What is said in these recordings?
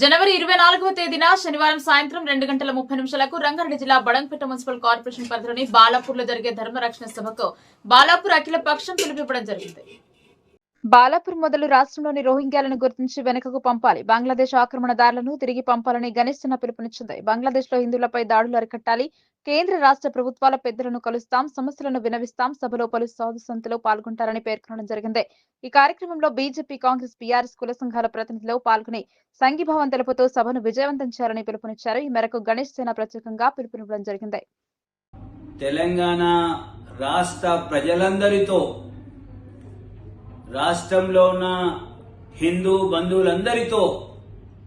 జనవరి ఇరవై నాలుగవ తేదీన శనివారం సాయంత్రం రెండు గంటల ముప్పై నిమిషాలకు రంగారెడ్డి జిల్లా బడంపేట మున్సిపల్ కార్పొరేషన్ పరిధిలోని బాలాపూర్లో జరిగే ధర్మరక్షణ సభకు బాలాపూర్ అఖిల పక్షం పిలుపివ్వడం జరిగింది. బాలాపూర్ మొదలు రాష్ట్రంలోని రోహింగ్యాలను గుర్తించి వెనుకకు పంపాలి. బంగ్లాదేశ్ ఆక్రమణదారులను తిరిగి పంపాలని గణేశన పిలుపునిచ్చింది. బంగ్లాదేశ్లో హిందువులపై దాడులు అరికట్టాలి. కేంద్ర రాష్ట్ర ప్రభుత్వాల పెద్దలను కలుస్తాం. సమస్యలను వినవిస్తాం. సభలో పలు సాధు సంతులు పాల్గొంటారని పేర్కొనడం జరిగింది. ఈ కార్యక్రమంలో బీజేపీ కాంగ్రెస్ బీఆర్ఎస్ కుల సంఘాల ప్రతినిధులు పాల్గొని సంఘీభావం తెలుపుతూ సభను విజయవంతం చేయాలని పిలుపునిచ్చారు. ఈ మేరకు గణేష్ సేన ప్రత్యేకంగా పిలుపునివ్వడం జరిగింది. తెలంగాణ రాష్ట్ర ప్రజలందరితో రాష్ట్రంలో ఉన్న హిందూ బంధువులందరితో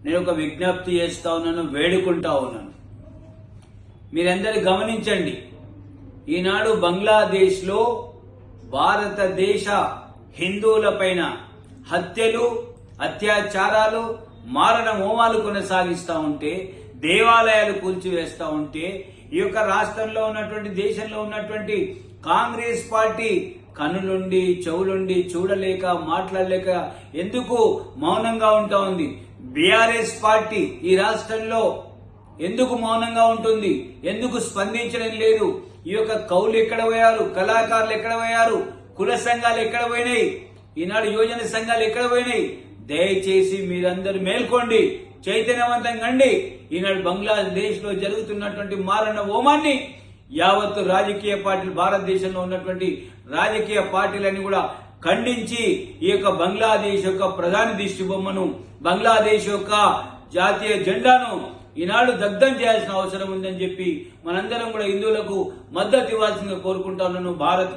నేను ఒక విజ్ఞప్తి చేస్తా ఉన్నాను వేడుకుంటా ఉన్నాను. మీరందరూ గమనించండి ఈనాడు బంగ్లాదేశ్లో భారతదేశ హిందువులపైన హత్యలు అత్యాచారాలు మారణ హోమాలు కొనసాగిస్తూ ఉంటే దేవాలయాలు కూల్చివేస్తూ ఉంటే ఈ యొక్క రాష్ట్రంలో ఉన్నటువంటి దేశంలో ఉన్నటువంటి కాంగ్రెస్ పార్టీ కనులుండి చెవులుండి చూడలేక మాట్లాడలేక ఎందుకు మౌనంగా ఉంటా ఉంది? బీఆర్ఎస్ పార్టీ ఈ రాష్ట్రంలో ఎందుకు మౌనంగా ఉంటుంది? ఎందుకు స్పందించడం లేదు? ఈ యొక్క కౌలు ఎక్కడ పోయారు? కళాకారులు ఎక్కడ పోయారు? కుల సంఘాలు ఎక్కడ పోయినాయి? ఈనాడు యువజన సంఘాలు ఎక్కడ పోయినాయి? దయచేసి మీరందరూ మేల్కోండి చైతన్యవంతం కండి. ఈనాడు బంగ్లాదేశ్లో జరుగుతున్నటువంటి మారణ హోమాన్ని యావత్తు రాజకీయ పార్టీలు భారతదేశంలో ఉన్నటువంటి రాజకీయ పార్టీలన్నీ కూడా ఖండించి ఈ యొక్క బంగ్లాదేశ్ యొక్క ప్రధాని దిష్టి బొమ్మను బంగ్లాదేశ్ యొక్క జాతీయ జెండాను ఈనాడు దగ్ధం చేయాల్సిన అవసరం ఉందని చెప్పి మనందరం కూడా హిందువులకు మద్దతు ఇవ్వాల్సిందిగా కోరుకుంటానను భారత్